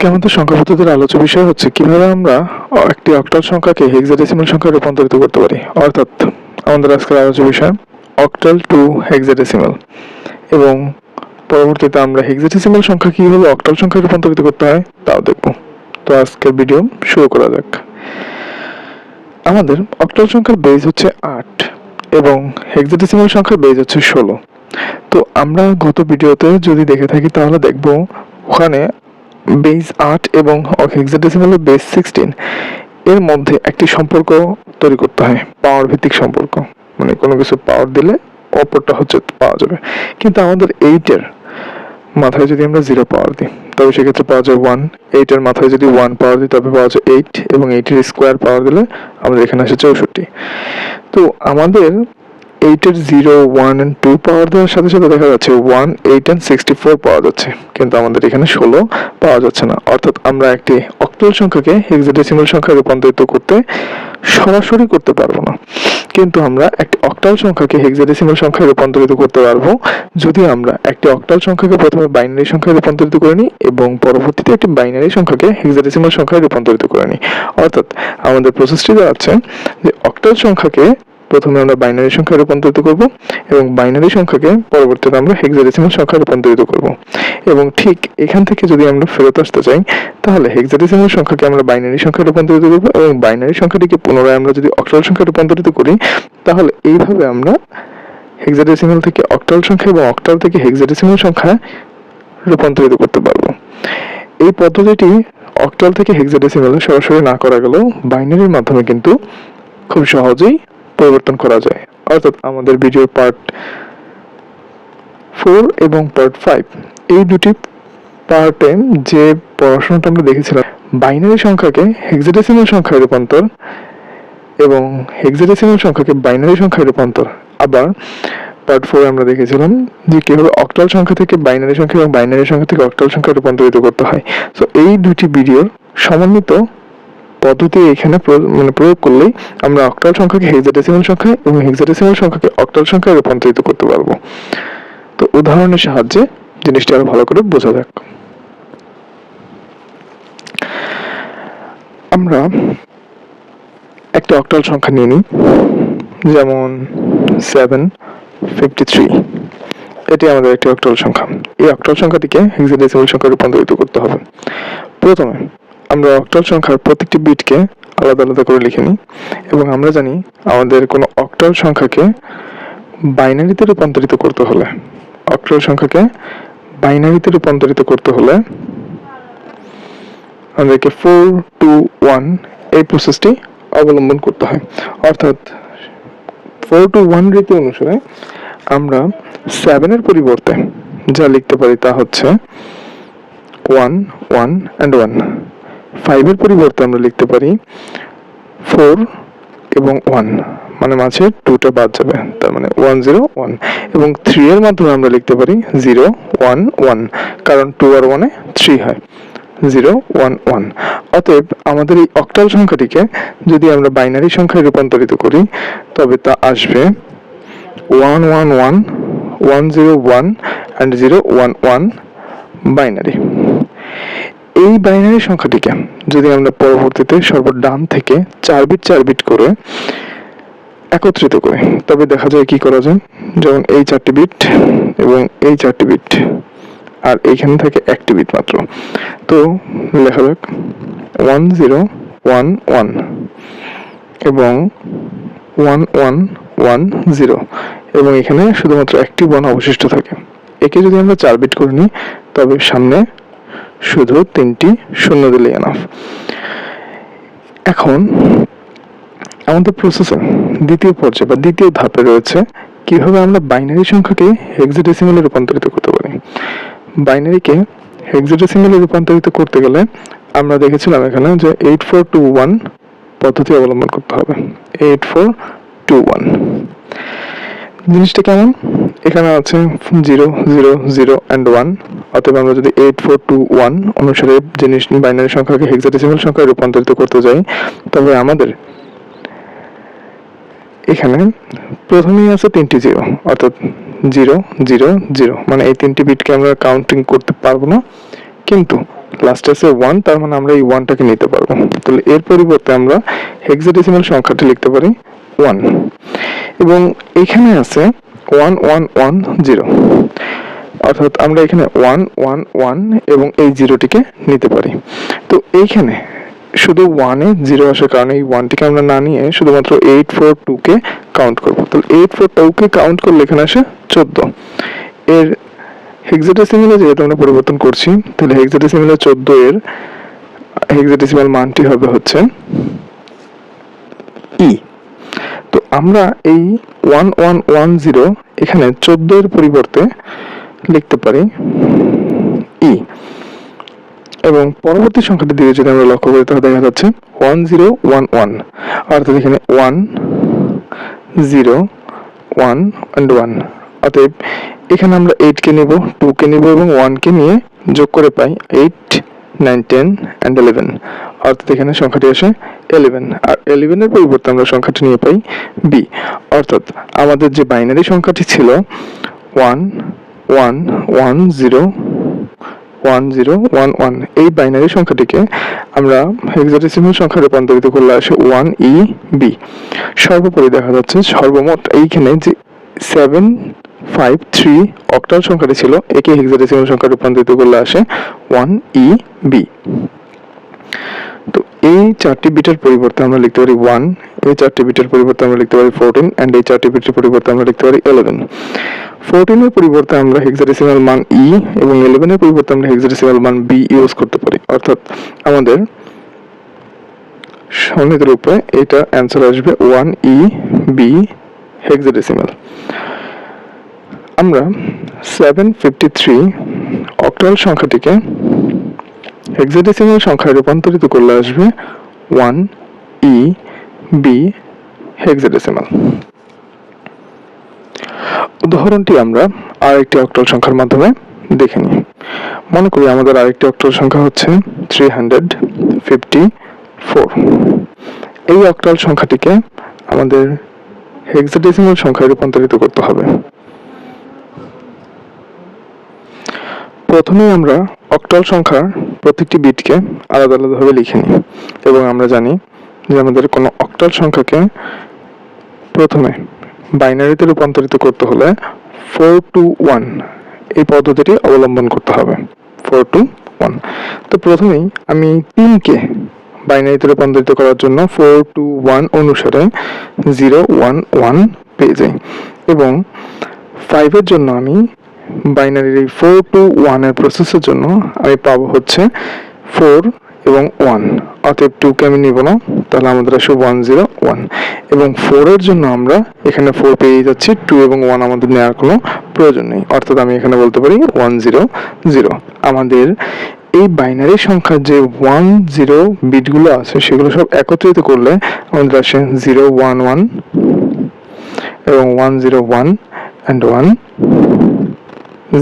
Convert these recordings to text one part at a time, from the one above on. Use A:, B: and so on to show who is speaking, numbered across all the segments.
A: আজকে আমাদের সংখ্যা পদ্ধতির আলোচ্য বিষয় হচ্ছে কীভাবে আমরা একটি অক্টাল সংখ্যাকে হেক্সাডেসিমাল সংখ্যায় রূপান্তরিত করতে পারি। অর্থাৎ আমাদের আজকের আলোচ্য বিষয়, অক্টাল টু হেক্সাডেসিমাল এবং পরবর্তীতে আমরা হেক্সাডেসিমাল সংখ্যা কীভাবে অক্টাল সংখ্যায় রূপান্তরিত করতে হয়, তাও দেখব। তো আজকের ভিডিও শুরু করা যাক। আমাদের অক্টাল সংখ্যার বেজ হচ্ছে আট এবং হেক্সাডেসিমাল সংখ্যার বেজ হচ্ছে ষোলো। তো আমরা গত ভিডিওতে যদি দেখে থাকি, তাহলে দেখব ওখানে বেস আট এবং হেক্সাডেসিমালের বেস সিক্সটিন এর মধ্যে একটি সম্পর্ক তৈরি করতে হয় পাওয়ার ভিত্তিক সম্পর্ক। মানে কোনো কিছু পাওয়ার দিলে অপরটা হচ্ছে পাওয়া যাবে। কিন্তু আমাদের এইটের মাথায় যদি আমরা জিরো পাওয়ার দিই, তবে সেক্ষেত্রে পাওয়া যায় ওয়ান এইটের মাথায় যদি ওয়ান পাওয়ার দিই, তবে পাওয়া যায় এইট এবং এইটের স্কোয়ার পাওয়ার দিলে আমাদের এখানে আসে চৌষট্টি। তো আমাদের এইটের zero one and two power দেওয়ার সাথে সাথে দেখা যাচ্ছে one eight and sixty four পাওয়া যাচ্ছে। কিন্তু আমাদের এখানে ষোলো পাওয়া যাচ্ছে না। অর্থাৎ আমরা একটি অক্টাল সংখ্যাকে হেক্সাডেসিমাল সংখ্যায় রূপান্তরিত করতে সরাসরি করতে পারব না। কিন্তু আমরা একটি অক্টাল সংখ্যাকে হেক্সাডেসিমাল সংখ্যায় রূপান্তরিত করতে পারব যদি আমরা একটি অক্টাল সংখ্যাকে প্রথমে বাইনারি সংখ্যায় রূপান্তরিত করে নিই এবং পরবর্তীতে একটি বাইনারি সংখ্যাকে হেক্সাডেসিমাল সংখ্যায় রূপান্তরিত করে নিই। অর্থাৎ আমাদের প্রসেসটি দাঁড়াচ্ছে যে অক্টাল সংখ্যাকে প্রথমে আমরা বাইনারি সংখ্যায় রূপান্তরিত করব এবং বাইনারি সংখ্যাকে পরবর্তীতে আমরা হেক্সাডেসিমাল সংখ্যায় রূপান্তরিত করব। এবং ঠিক এখান থেকে যদি আমরা ফেরত আসতে চাই, তাহলে হেক্সাডেসিমাল সংখ্যাকে আমরা বাইনারি সংখ্যায় রূপান্তরিত করব এবং বাইনারি সংখ্যাটিকে পুনরায় আমরা যদি অক্টাল সংখ্যায় রূপান্তরিত করি, তাহলে এইভাবে আমরা হেক্সাডেসিমাল থেকে অক্টাল সংখ্যা এবং অক্টাল থেকে হেক্সাডেসিমাল সংখ্যা রূপান্তরিত করতে পারব। এই পদ্ধতিটি অক্টাল থেকে হেক্সাডেসিমালে সরাসরি না করা গেলেও বাইনারির মাধ্যমে কিন্তু খুব সহজেই পরিবর্তন করা যায়। অর্থাৎ আমাদের ভিডিও পার্ট ফোর এবং পার্ট ফাইভ এই দুটি পার্টে যে পড়াশোনাটা আমরা দেখেছিলাম বাইনারি সংখ্যাকে হেক্সাডেসিমাল সংখ্যায় রূপান্তর এবং হেক্সাডেসিমাল সংখ্যাকে বাইনারি সংখ্যায় রূপান্তর। আবার পার্ট ফোর আমরা দেখেছিলাম যে কীভাবে অক্টাল সংখ্যা থেকে বাইনারি সংখ্যা এবং বাইনারি সংখ্যা থেকে অক্টাল সংখ্যা রূপান্তরিত করতে হয়। তো এই দুটি ভিডিওর সমন্বিত পদ্ধতি এখানে মানে প্রয়োগ করলেই আমরা অক্টাল সংখ্যাকে হেক্সাডেসিমাল সংখ্যায় এবং হেক্সাডেসিমাল সংখ্যাকে অক্টাল সংখ্যায় রূপান্তরিত করতে পারব। তো উদাহরণের সাহায্যে জিনিসটি আরও ভালো করে বোঝা যাক। আমরা একটা অক্টাল সংখ্যা নিয়ে নিই, যেমন সেভেন ফিফটি থ্রি এটি আমাদের একটি অক্টাল সংখ্যা। এই অক্টাল সংখ্যাটিকে হেক্সাডেসিমাল সংখ্যায় রূপান্তরিত করতে হবে। প্রথমে আমরা অক্টাল সংখ্যার প্রত্যেকটি বিটকে আলাদা আলাদা করে লিখে নিই, এবং আমরা জানি আমাদের কোনো অক্টাল সংখ্যাকে বাইনারিতে রূপান্তরিত করতে হলে, অক্টাল সংখ্যাকে বাইনারিতে রূপান্তরিত করতে হলে আমাদেরকে ফোর টু ওয়ান এই প্রসেসটি অবলম্বন করতে হয়। অর্থাৎ ফোর টু ওয়ান রীতি অনুসারে আমরা সেভেনের পরিবর্তে যা লিখতে পারি তা হচ্ছে ওয়ান ওয়ান অ্যান্ড ওয়ান ফাইভের পরিবর্তে আমরা লিখতে পারি ফোর এবং ওয়ান মানে মাঝে টুটা বাদ যাবে, তার মানে ওয়ান জিরো ওয়ান এবং থ্রি এর মাধ্যমে আমরা লিখতে পারি জিরো ওয়ান ওয়ান কারণ টু আর ওয়ানে থ্রি হয় জিরো ওয়ান ওয়ান অতএব আমাদের এই অক্টাল সংখ্যাটিকে যদি আমরা বাইনারি সংখ্যায় রূপান্তরিত করি, তবে তা আসবে one one one one zero one and zero one one binary এই বাইনারি সংখ্যাটিকে যদি আমরা পরবর্তীতে সর্বডান থেকে চার বিট চার বিট করে একত্রিত করি, তবে দেখা যায় কি করা যায়? যেমন এই চারটি বিট এবং এই চারটি বিট, আর এইখানে থাকে একটি বিট মাত্র। তো লেখা যাক ওয়ান জিরো ওয়ান ওয়ান এবং ওয়ান ওয়ান ওয়ান জিরো এবং এখানে শুধুমাত্র একটি বর্ণ অবশিষ্ট থাকে। একে যদি আমরা চার বিট করে নিই, তবে সামনে শুধু তিনটি শূন্য দিলেই এনাফ এখন আমাদের প্রসেসর দ্বিতীয় পর্যায়ে বা দ্বিতীয় ধাপে রয়েছে কীভাবে আমরা বাইনারি সংখ্যাকে হেক্সাডেসিমালে রূপান্তরিত করতে পারি। বাইনারিকে হেক্সাডেসিমালে রূপান্তরিত করতে গেলে আমরা দেখেছিলাম এখানে যে এইট ফোর টু ওয়ান পদ্ধতি অবলম্বন করতে হবে। এইট ফোর টু ওয়ান জিনিসটা কেমন? এখানে আছে zero zero zero and one অতএব আমরা যদি এইট ফোর টু ওয়ান অনুসারে জিনিস বাইনারি সংখ্যাকে হেক্সাডেসিমাল সংখ্যায় রূপান্তরিত করতে যাই, তবে আমাদের এখানে প্রথমেই আছে তিনটি জিরো অর্থাৎ জিরো জিরো জিরো মানে এই তিনটি বিটকে আমরা কাউন্টিং করতে পারব না। কিন্তু লাস্টে আছে ওয়ান তার মানে আমরা এই ওয়ানটাকে নিতে পারব। তাহলে এর পরিবর্তে আমরা হেক্সাডেসিমাল সংখ্যাটি লিখতে পারি। ওয়ান এবং এখানে আছে ওয়ান ওয়ান ওয়ান জিরো অর্থাৎ আমরা এখানে ওয়ান ওয়ান ওয়ান এবং এই জিরোটিকে নিতে পারি। তো এইখানে শুধু ওয়ানে জিরো আসার কারণে এই ওয়ানটিকে আমরা না নিয়ে শুধুমাত্র এইট ফোর টুকে কাউন্ট করব। তাহলে এইট ফোর টুকে কাউন্ট করলে এখানে আসে চোদ্দ। এর হেক্সাডেসিমেলে যেহেতু আমরা পরিবর্তন করছি, তাহলে হেক্সাডেসিমেলে চোদ্দ এর হেক্সাডেসিমাল মানটি হবে হচ্ছে ই তো আমরা এই ওয়ান ওয়ান ওয়ান জিরো এখানে চোদ্দ এর পরিবর্তে লিখতে পারি ই এবং পরবর্তী সংখ্যাটির দিকে যদি আমরা লক্ষ্য করি, তাহলে দেখা যাচ্ছে ওয়ান জিরো ওয়ান ওয়ান। অর্থাৎ এখানে one zero one and one. অতএব এখানে আমরা এইটকে নেব টুকে নেব এবং ওয়ানকে নিয়ে যোগ করে পাই eight nine ten and eleven অর্থাৎ এখানে সংখ্যাটি আসে এলেভেন আর এলেভেনের পরিবর্তে আমরা সংখ্যাটি নিয়ে পাই বি অর্থাৎ আমাদের যে বাইনারি সংখ্যাটি ছিল one one one zero one zero one one এই বাইনারি সংখ্যাটিকে আমরা হেক্সাডেসিমাল সংখ্যা রূপান্তরিত করলে আসে ওয়ান ই বি সর্বোপরি দেখা যাচ্ছে সর্বমোট এইখানে যে সেভেন ফাইভ থ্রি অক্টাল সংখ্যাটি ছিল, একে হেক্সাডেসিমাল সংখ্যা রূপান্তরিত করলে আসে ওয়ান ই বি এই চারটি বিটের পরিবর্তে আমরা লিখতে পারি ওয়ান এই চারটি বিটের পরিবর্তে আমরা লিখতে পারি ফোরটিন অ্যান্ড এই চারটি বিটের পরিবর্তে আমরা লিখতে পারি ইলেভেন ফোরটিনের পরিবর্তে আমরা হেক্সাডেসিমাল মান ই এবং ইলেভেনের পরিবর্তে আমরা হেক্সাডেসিমাল মান বি ইউজ করতে পারি। অর্থাৎ আমাদের সংগীত রূপে এটা অ্যান্সার আসবে ওয়ান ই বি হেক্সাডেসিমাল আমরা সেভেন ফিফটি থ্রি অক্টাল সংখ্যাটিকে হেক্সাডেসিমাল সংখ্যায় রূপান্তরিত করলে আসবে ওয়ান ই বি হেক্সাডেসিমাল উদাহরণটি আমরা আরেকটি অক্টাল সংখ্যার মাধ্যমে দেখে নিই। মনে করি আমাদের আরেকটি অক্টাল সংখ্যা হচ্ছে থ্রি হান্ড্রেড ফিফটি ফোর এই অক্টাল সংখ্যাটিকে আমাদের হেক্সাডেসিমাল সংখ্যায় রূপান্তরিত করতে হবে। প্রথমে আমরা অক্টাল সংখ্যার প্রত্যেকটি বিটকে আলাদা আলাদাভাবে লিখে নিই এবং আমরা জানি যে আমাদের কোনো অক্টাল সংখ্যাকে প্রথমে বাইনারিতে রূপান্তরিত করতে হলে ফোর টু ওয়ান এই পদ্ধতিটি অবলম্বন করতে হবে। ফোর টু ওয়ান তো প্রথমেই আমি তিনকে বাইনারিতে রূপান্তরিত করার জন্য ফোর টু ওয়ান অনুসারে জিরো ওয়ান ওয়ান পেয়ে যাই এবং ফাইভের জন্য আমি বাইনারির এই ফোর টু ওয়ানের প্রসেসের জন্য আমি পাবো হচ্ছে ফোর এবং ওয়ান অতএব টুকে আমি নিব না, তাহলে আমাদের আসবে ওয়ান জিরো ওয়ান এবং ফোরের জন্য আমরা এখানে ফোর পেয়ে যাচ্ছি টু এবং ওয়ান আমাদের নেওয়ার কোনো প্রয়োজন নেই। অর্থাৎ আমি এখানে বলতে পারি ওয়ান জিরো জিরো আমাদের এই বাইনারি সংখ্যার যে ওয়ান জিরো বিটগুলো আছে, সেগুলো সব একত্রিত করলে আমাদের আসে জিরো ওয়ান ওয়ান এবং one zero one and one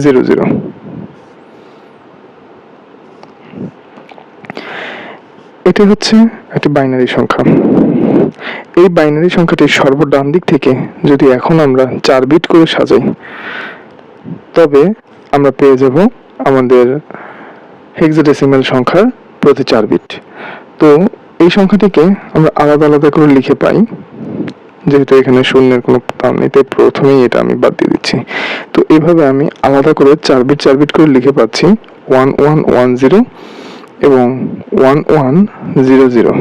A: zero zero. এটি হচ্ছে একটি বাইনারি সংখ্যা। এই বাইনারি সংখ্যাটির সর্বডান দিক থেকে যদি এখন আমরা চার বিট করে সাজাই, তবে আমরা পেয়ে যাব আমাদের হেক্সাডেসিমাল সংখ্যার প্রতি চার বিট তো এই সংখ্যাটিকে আমরা আলাদা আলাদা করে লিখে পাই। যেহেতু এখানে শূন্যের কোনো তার নেই, তাই প্রথমেই এটা আমি বাদ দিয়ে দিচ্ছি। তো এভাবে আমি আলাদা করে চার বিট চার বিট করে লিখে পাচ্ছি ওয়ান ওয়ান ওয়ান জিরো এবং ওয়ান ওয়ান জিরো জিরো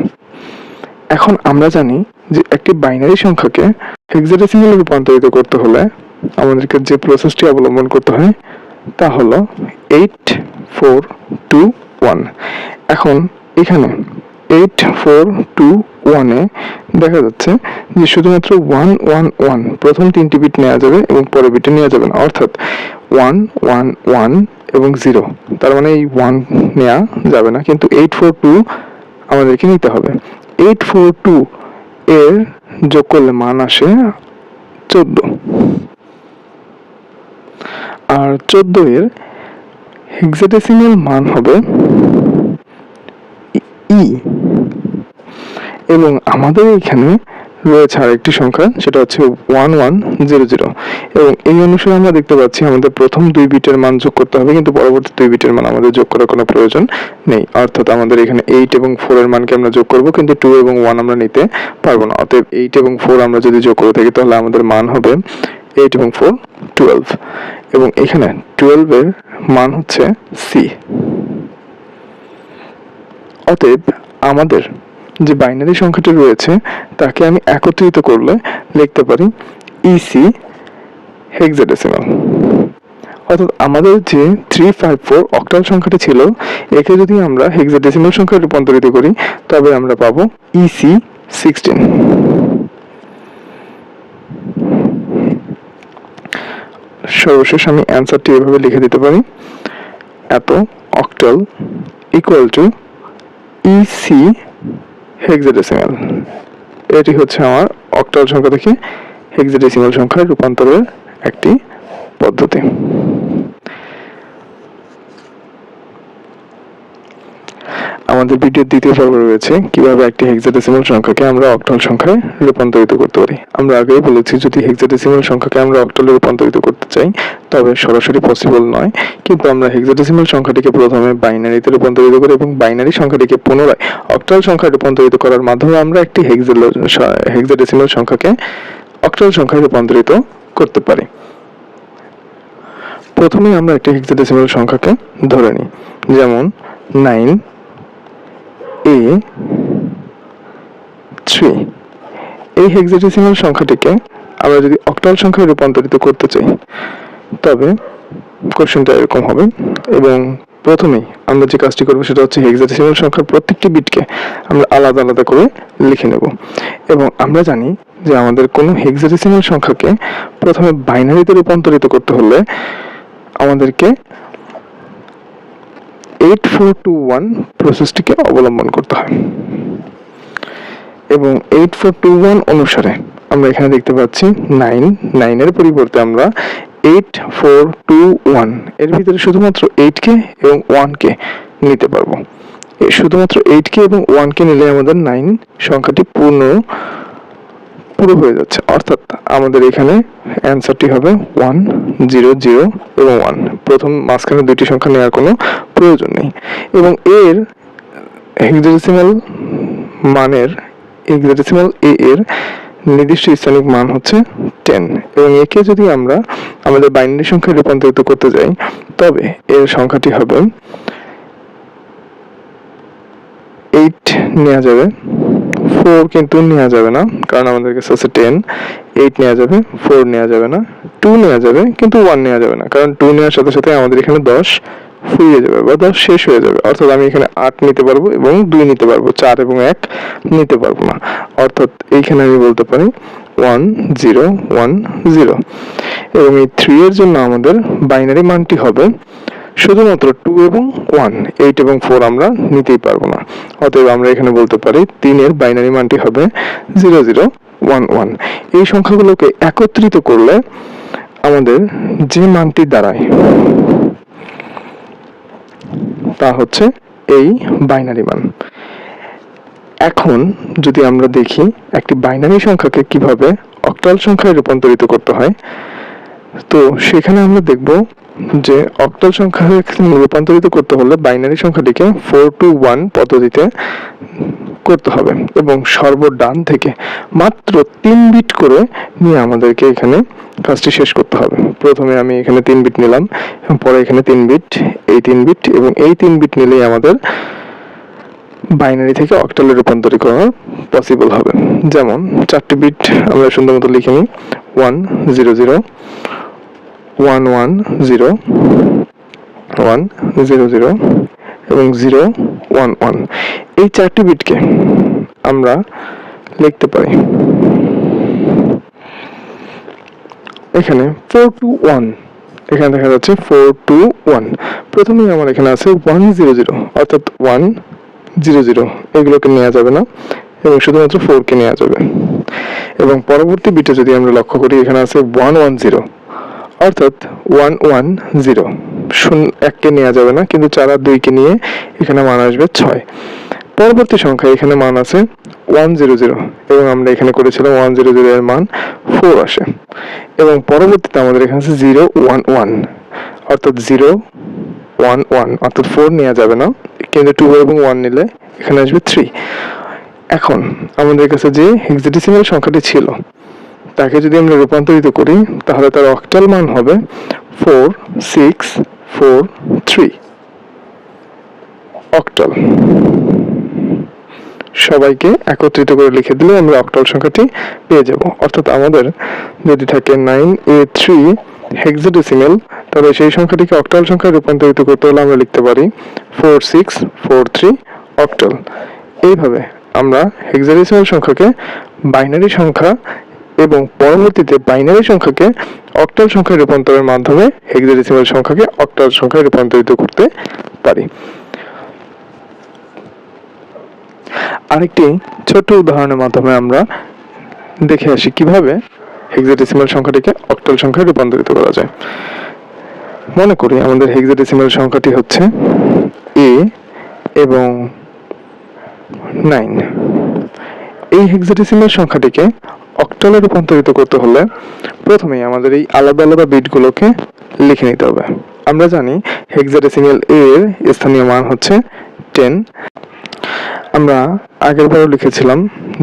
A: এখন আমরা জানি যে একটি বাইনারি সংখ্যাকে হেক্সাডেসিমালে রূপান্তরিত করতে হলে আমাদেরকে যে প্রসেসটি অবলম্বন করতে হয়, তা হলো এইট ফোর টু ওয়ান এখন এখানে এইট ফোর টু ওয়ানে দেখা যাচ্ছে যে শুধুমাত্র ওয়ান ওয়ান ওয়ান প্রথম তিনটি বিট নেওয়া যাবে এবং পরের বিটে নেওয়া যাবে না। অর্থাৎ ওয়ান ওয়ান ওয়ান এবং জিরো তার মানে এই ওয়ান নেওয়া যাবে না। কিন্তু এইট ফোর টু আমাদেরকে নিতে হবে। এইট ফোর টু এর যোগ করলে মান আসে চোদ্দ। আর চোদ্দ এর হেক্সাডেসিমাল মান হবে ই। এবং আমাদের এখানে রয়েছে আরেকটি সংখ্যা, সেটা হচ্ছে ওয়ান ওয়ান জিরো জিরো এবং এই অনুসারে আমরা দেখতে পাচ্ছি আমাদের প্রথম দুই বিটের মান যোগ করতে হবে, কিন্তু পরবর্তী দুই বিটের মান আমাদের যোগ করার কোনো প্রয়োজন নেই। অর্থাৎ আমাদের এখানে এইট এবং ফোর এর মানকে আমরা যোগ করব, কিন্তু টু এবং ওয়ান আমরা নিতে পারব না। অতএব এইট এবং ফোর আমরা যদি যোগ করে থাকি, তাহলে আমাদের মান হবে এইট এবং ফোর টুয়েলভ এবং এখানে টুয়েলভের মান হচ্ছে সি অতএব আমাদের যে বাইনারি সংখ্যাটি রয়েছে, তাকে আমি একত্রিত করলে লিখতে পারি E ইসি হেক্সাডেসিমাল অর্থাৎ আমাদের যে থ্রি ফাইভ ফোর অক্টাল সংখ্যাটি ছিল, একে যদি আমরা হেক্সাডেসিমাল সংখ্যায় রূপান্তরিত করি, তবে আমরা পাবো E ইসি সিক্সটিন সর্বশেষ আমি অ্যান্সারটি এভাবে লিখে দিতে পারি। এত octal equal to EC hexadecimal এটি হচ্ছে আমার অক্টাল সংখ্যা থেকে হেক্সাডেসিমাল সংখ্যায় রূপান্তরের একটি পদ্ধতি। আমাদের ভিডিওর দ্বিতীয় পর্ব রয়েছে, কীভাবে একটি হেক্সাডেসিমাল সংখ্যাকে আমরা অক্টাল সংখ্যায় রূপান্তরিত করতে পারি। আমরা আগেই বলেছি, যদি হেক্সাডেসিমাল সংখ্যাকে আমরা অক্টালে রূপান্তরিত করতে চাই, তবে সরাসরি পসিবল নয়। কিন্তু আমরা হেক্সাডেসিমাল সংখ্যাটিকে প্রথমে বাইনারিতে রূপান্তরিত করি এবং বাইনারি সংখ্যাটিকে পুনরায় অক্টাল সংখ্যায় রূপান্তরিত করার মাধ্যমে আমরা একটি হেক্সাডেসিমাল সংখ্যাকে অক্টাল সংখ্যায় রূপান্তরিত করতে পারি। প্রথমে আমরা একটি হেক্সাডেসিমাল সংখ্যাকে ধরে নিই, যেমন নাইন এ থ্রি এই হেক্সাডেসিমাল সংখ্যাটিকে আমরা যদি অক্টাল সংখ্যায় রূপান্তরিত করতে চাই, তবে কোশ্চেনটা এরকম হবে। এবং প্রথমেই আমরা যে কাজটি করব সেটা হচ্ছে হেক্সাডেসিমাল সংখ্যার প্রত্যেকটি বিটকে আমরা আলাদা আলাদা করে লিখে নেব। এবং আমরা জানি যে আমাদের কোনো হেক্সাডেসিমাল সংখ্যাকে প্রথমে বাইনারিতে রূপান্তরিত করতে হলে আমাদেরকে এইট ফোর টু ওয়ান প্রসেসটিকে অবলম্বন করতে হয়। এবং এইট ফোর টু ওয়ান অনুসারে আমরা এখানে দেখতে পাচ্ছি নাইন নাইনের পরিবর্তে আমরা এইট ফোর টু ওয়ানের ভিতরে শুধুমাত্র এইটকে এবং ওয়ানকে নিতে পারব। শুধুমাত্র এইটকে এবং ওয়ানকে নিলে আমাদের নাইন সংখ্যাটি পূর্ণ পুরো হয়ে যাচ্ছে। অর্থাৎ আমাদের এখানে অ্যান্সারটি হবে ওয়ান জিরো জিরো এবং ওয়ান প্রথম মাঝখানে দুইটি সংখ্যা নেওয়ার কোনো প্রয়োজন নেই। এবং এর হেক্সাডেসিমাল মানের হেক্সাডেসিমাল এ এর নির্দিষ্ট স্থানিক মান হচ্ছে টেন এবং একে যদি আমরা আমাদের বাইনারি সংখ্যায় রূপান্তরিত করতে যাই, তবে এর সংখ্যাটি হবে এইট নেওয়া যাবে। ফোর কিন্তু নেওয়া যাবে না, কারণ আমাদের কাছে আছে টেন এইট নেওয়া যাবে ফোর নেওয়া যাবে না টু নেওয়া যাবে, কিন্তু ওয়ান নেওয়া যাবে না, কারণ টু নেওয়ার সাথে সাথে আমাদের এখানে দশ ফুরিয়ে যাবে বা দশ শেষ হয়ে যাবে। অর্থাৎ আমি এখানে আট নিতে পারব এবং দুই নিতে পারব, চার এবং এক নিতে পারব না। অর্থাৎ এইখানে আমি বলতে পারি ওয়ান জিরো ওয়ান জিরো এবং এই থ্রি এর জন্য আমাদের বাইনারি মানটি হবে শুধুমাত্র টু এবং ওয়ান এইট এবং ফোর আমরা নিতেই পারব না। অতএব আমরা এখানে বলতে পারি তিনের বাইনারি মানটি হবে জিরো জিরো ওয়ান ওয়ান এই সংখ্যাগুলোকে একত্রিত করলে আমাদের যে মানটি দাঁড়ায়, তা হচ্ছে এই বাইনারি মান। এখন যদি আমরা দেখি একটি বাইনারি সংখ্যাকে কীভাবে অক্টাল সংখ্যায় রূপান্তরিত করতে হয়, তো সেখানে আমরা দেখব যে অক্টাল সংখ্যাকে রূপান্তরিত করতে হলে বাইনারি সংখ্যাটিকে ফোর টু ওয়ান পদ্ধতিতে করতে হবে এবং সর্বডান থেকে মাত্র তিন বিট করে নিয়ে আমাদেরকে এখানে কাজটি শেষ করতে হবে। প্রথমে আমি এখানে তিন বিট নিলাম পরে এখানে তিন বিট এই তিন বিট এবং এই তিন বিট নিলেই আমাদের বাইনারি থেকে অক্টালে রূপান্তরিত করা পসিবল হবে। যেমন চারটি বিট আমরা সুন্দর মতো লিখে নিই one zero zero one one zero one zero zero এবং জিরো ওয়ান ওয়ান এই চারটি বিটকে আমরা লিখতে পারি। এখানে ফোর টু ওয়ান এখানে দেখা যাচ্ছে ফোর টু ওয়ান প্রথমেই আমার এখানে আছে ওয়ান জিরো জিরো অর্থাৎ ওয়ান জিরো জিরো এগুলোকে নেওয়া যাবে না, এবং শুধুমাত্র ফোরকে নেওয়া যাবে। এবং পরবর্তী বিটে যদি আমরা লক্ষ্য করি, এখানে আছে ওয়ান ওয়ান জিরো অর্থাৎ ওয়ান ওয়ান জিরো। শূন্য এককে নেওয়া যাবে না, কিন্তু চার আর দুইকে নিয়ে এখানে মান আসবে ছয়। পরবর্তী সংখ্যা এখানে মান আছে ওয়ান জিরো জিরো, এবং আমরা এখানে করেছিলাম ওয়ান জিরো জিরো এর মান ফোর আসে। এবং পরবর্তীতে আমাদের এখানে আছে জিরো ওয়ান ওয়ান, অর্থাৎ জিরো ওয়ান ওয়ান, অর্থাৎ ফোর নেওয়া যাবে না, কিন্তু টু এবং ওয়ান নিলে এখানে আসবে থ্রি। এখন আমাদের কাছে যে হেক্সাডেসিমাল সংখ্যাটি ছিল তাকে যদি আমরা রূপান্তরিত করি, তাহলে তার অক্টাল মান হবে four six four three octal. সবাইকে একত্রিত করে লিখে দিলে আমরা অক্টাল সংখ্যাটি পেয়ে যাব। অর্থাৎ আমাদের যদি থাকে নাইন এ থ্রি হেক্সাডেসিমেল তবে সেই সংখ্যাটিকে অক্টাল সংখ্যায় রূপান্তরিত করতে হলে আমরা লিখতে পারি four six four three octal. এইভাবে আমরা হেক্সাডেসিমেল সংখ্যাকে বাইনারি সংখ্যা এবং পরবর্তীতে বাইনারি সংখ্যাকে অক্টাল সংখ্যায় রূপান্তরের মাধ্যমে হেক্সাডেসিমেল সংখ্যাকে অক্টাল সংখ্যায় রূপান্তরিত করতে পারি। আরেকটি ছোট্ট উদাহরণের মাধ্যমে আমরা দেখে আসি কীভাবে হেক্সাডেসিমাল সংখ্যাটিকে অক্টাল সংখ্যায় রূপান্তরিত করা যায়। মনে করি আমাদের হেক্সাডেসিমাল সংখ্যাটি হচ্ছে এ এবং নাইন এই হেক্সাডেসিমাল সংখ্যাটিকে অক্টালে রূপান্তরিত করতে হলে প্রথমেই আমাদের এই আলাদা আলাদা বিটগুলোকে লিখে নিতে হবে। আমরা জানি হেক্সাডেসিমাল এর স্থানীয় মান হচ্ছে টেন আমরা আগের বারও লিখেছিলাম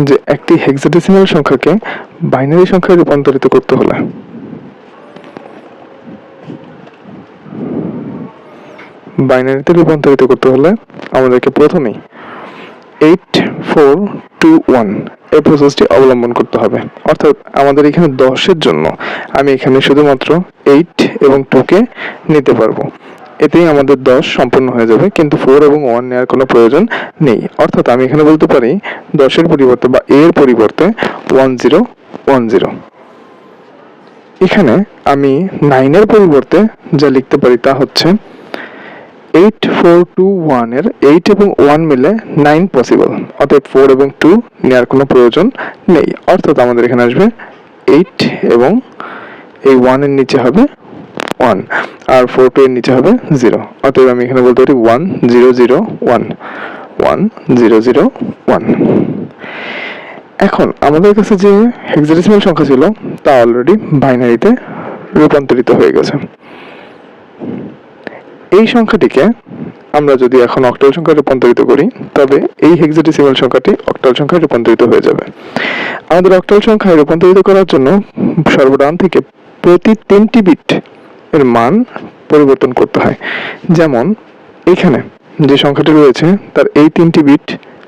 A: যে একটি হেক্সাডেসিমাল সংখ্যাকে বাইনারি সংখ্যায় রূপান্তরিত করতে হলে। বাইনারিতে রূপান্তরিত করতে হলে আমাদেরকে প্রথমেই এইট ফোর টু ওয়ান এই প্রসেসটি অবলম্বন করতে হবে। অর্থাৎ আমাদের এখানে দশের জন্য আমি এখানে শুধুমাত্র এইট এবং টুকে নিতে পারব। এতেই আমাদের দশ সম্পূর্ণ হয়ে যাবে, কিন্তু ফোর এবং ওয়ান নেওয়ার কোনো প্রয়োজন নেই। অর্থাৎ আমি এখানে বলতে পারি, দশের পরিবর্তে বা এর পরিবর্তে ওয়ান জিরো ওয়ান জিরো এখানে আমি নাইনের পরিবর্তে যা লিখতে পারি তা হচ্ছে এইট ফোর টু ওয়ানের এইট এবং ওয়ান মিলে নাইন পসিবল অর্থাৎ ফোর এবং টু নেওয়ার কোনো প্রয়োজন নেই। অর্থাৎ আমাদের এখানে আসবে এইট এবং এই ওয়ানের নিচে হবে ওয়ান আর ফোর টু এর নিচে হবে জিরো অতএব আমি এখানে বলতে পারি one zero zero one one zero zero one এখন আমাদের কাছে যে হেক্সাডেসিমাল সংখ্যা ছিল তা অলরেডি বাইনারিতে রূপান্তরিত হয়ে গেছে। এই সংখ্যাটিকে আমরা যদি এখন অক্টাল সংখ্যায় রূপান্তরিত করি, তবে এই হেক্সাডেসিমাল সংখ্যাটি অক্টাল সংখ্যায় রূপান্তরিত হয়ে যাবে। আমাদের অক্টাল সংখ্যায় রূপান্তরিত করার জন্য সর্বডান থেকে প্রতি তিনটি বিট এর মান পরিবর্তন করতে হয়। যেমন, এখানে যে সংখ্যাটি রয়েছে, তার এই তিনটি বিট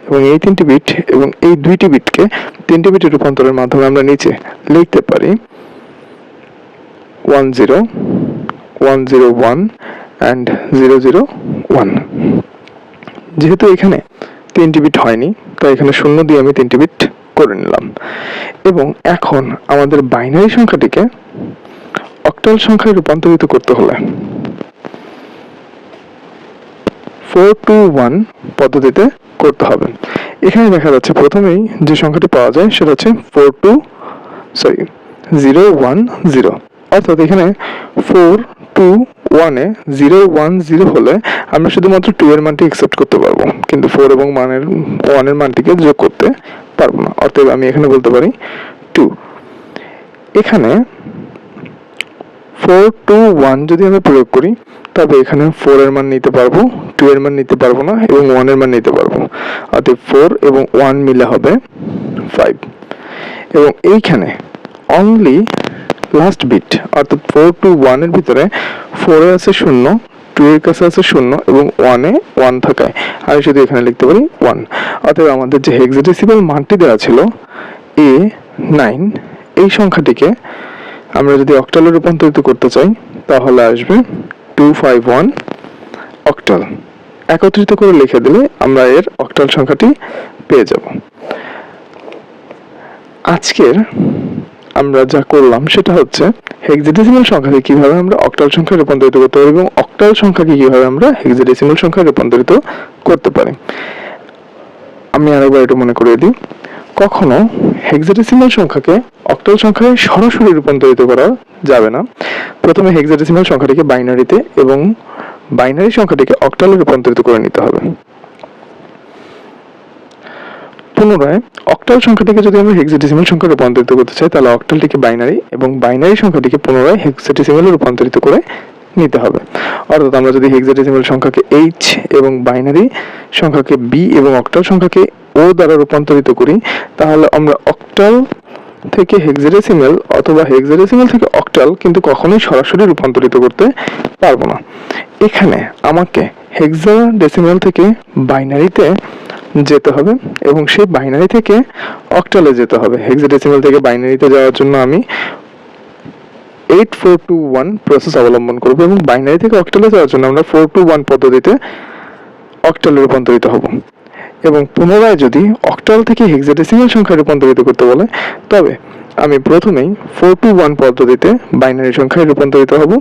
A: এবং এই তিনটি বিট এবং এই দুইটি বিটকে তিনটি বিটের রূপান্তরের মাধ্যমে আমরা নিচে লিখতে পারি। One zero one zero one and zero zero one যেহেতু এখানে তিনটি বিট হয়নি, তাই এখানে শূন্য দিয়ে আমি তিনটি বিট করে নিলাম। এবং এখন আমাদের বাইনারি সংখ্যাটিকে অক্টাল সংখ্যায় রূপান্তরিত করতে হলে ফোর টু ওয়ান পদ্ধতিতে করতে হবে। এখানে দেখা যাচ্ছে প্রথমেই যে সংখ্যাটি পাওয়া যায় সেটা হচ্ছে four two sorry zero one zero অর্থাৎ এখানে ফোর টু ওয়ানে জিরো ওয়ান জিরো হলে আমরা শুধুমাত্র টু এর মানটি অ্যাকসেপ্ট করতে পারব। কিন্তু ফোর এবং মানের ওয়ানের মানটিকে যোগ করতে পারব না। অর্থাৎ আমি এখানে বলতে পারি টু এখানে ফোর টু ওয়ান যদি আমি প্রয়োগ করি, তবে এখানে ফোর এর মান নিতে পারব টু এর মান নিতে পারব না এবং ওয়ানের মান নিতে পারব। অর্থাৎ ফোর এবং ওয়ান মিলে হবে ফাইভ এবং এইখানে অনলি লাস্ট বিট অর্থাৎ ফোর টু ওয়ানের ভিতরে ফোরে আছে শূন্য টু এর কাছে আছে শূন্য এবং ওয়ানে ওয়ান থাকায়। আমি শুধু এখানে লিখতে পারি ওয়ান অতএব আমাদের যে হেক্সাডেসিমাল মানটি দেওয়া ছিল এ নাইন এই সংখ্যাটিকে আমরা যদি অক্টালে রূপান্তরিত করতে চাই, তাহলে আসবে টু ফাইভ ওয়ান অক্টাল একত্রিত করে লিখে দিলে আমরা এর অক্টাল সংখ্যাটি পেয়ে যাব। আজকের আমরা যা করলাম সেটা হচ্ছে হেক্সাডেসিমাল সংখ্যাকে কীভাবে আমরা অক্টাল সংখ্যায় রূপান্তরিত করতে পারি এবং অক্টাল সংখ্যাকে কীভাবে আমরা হেক্সাডেসিমাল সংখ্যায় রূপান্তরিত করতে পারি। আমি আরেকবার এটা মনে করিয়ে দিই। কখনো হেক্সাডেসিমাল সংখ্যাকে অক্টাল সংখ্যায় সরাসরি রূপান্তরিত করা যাবে না। প্রথমে হেক্সাডেসিমাল সংখ্যাটিকে বাইনারিতে এবং বাইনারি সংখ্যাটিকে অক্টালে রূপান্তরিত করে নিতে হবে। পুনরায় অক্টাল সংখ্যাটিকে যদি আমরা হেক্সাডেসিমাল সংখ্যা রূপান্তরিত করতে চাই, তাহলে অক্টালটিকে বাইনারি এবং বাইনারি সংখ্যাটিকে পুনরায় হেক্সাডেসিমালে রূপান্তরিত করে নিতে হবে। অর্থাৎ আমরা যদি হেক্সাডেসিমাল সংখ্যাকে এইচ এবং বাইনারি সংখ্যাকে বি এবং অক্টাল সংখ্যাকে ও দ্বারা রূপান্তরিত করি, তাহলে আমরা অক্টাল থেকে হেক্সাডেসিমাল অথবা হেক্সাডেসিমাল থেকে অক্টাল কিন্তু কখনোই সরাসরি রূপান্তরিত করতে পারব না। এখানে আমাকে হেক্সাডেসিমাল থেকে বাইনারিতে যেতে হবে এবং সেই বাইনারি থেকে অক্টালে যেতে হবে। হেক্সাডেসিমাল থেকে বাইনারিতে যাওয়ার জন্য আমি eight four two one process অবলম্বন করব এবং বাইনারি থেকে অক্টালে যাওয়ার জন্য আমরা ফোর টু ওয়ান পদ্ধতিতে অক্টালে রূপান্তরিত হব। এবং পুনরায় যদি অক্টাল থেকে হেক্সাডেসিমাল সংখ্যা রূপান্তরিত করতে বলে, তবে আমি প্রথমেই ফোর টু ওয়ান পদ্ধতিতে বাইনারি সংখ্যায় রূপান্তরিত হব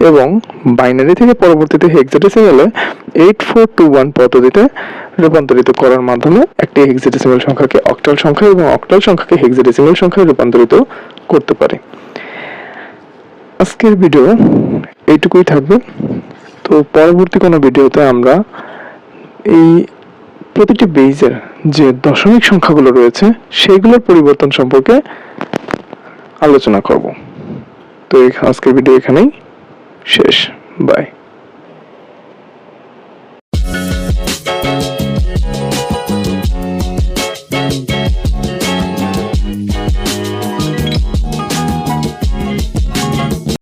A: এবং বাইনারি থেকে পরবর্তীতে হেক্সাডেসিমালে এইট ফোর টু ওয়ান পদ্ধতিতে রূপান্তরিত করার মাধ্যমে একটি হেক্সাডেসিমাল সংখ্যাকে অক্টাল সংখ্যা এবং অক্টাল সংখ্যাকে হেক্সাডেসিমাল সংখ্যায় রূপান্তরিত করতে পারি। আজকের ভিডিও এইটুকুই থাকবে। তো পরবর্তী কোনো ভিডিওতে আমরা এই প্রতিটি বেইজের যে দশমিক সংখ্যাগুলো রয়েছে সেইগুলোর পরিবর্তন সম্পর্কে আলোচনা করব। তো আজকের ভিডিও এখানেই শেষ। বাই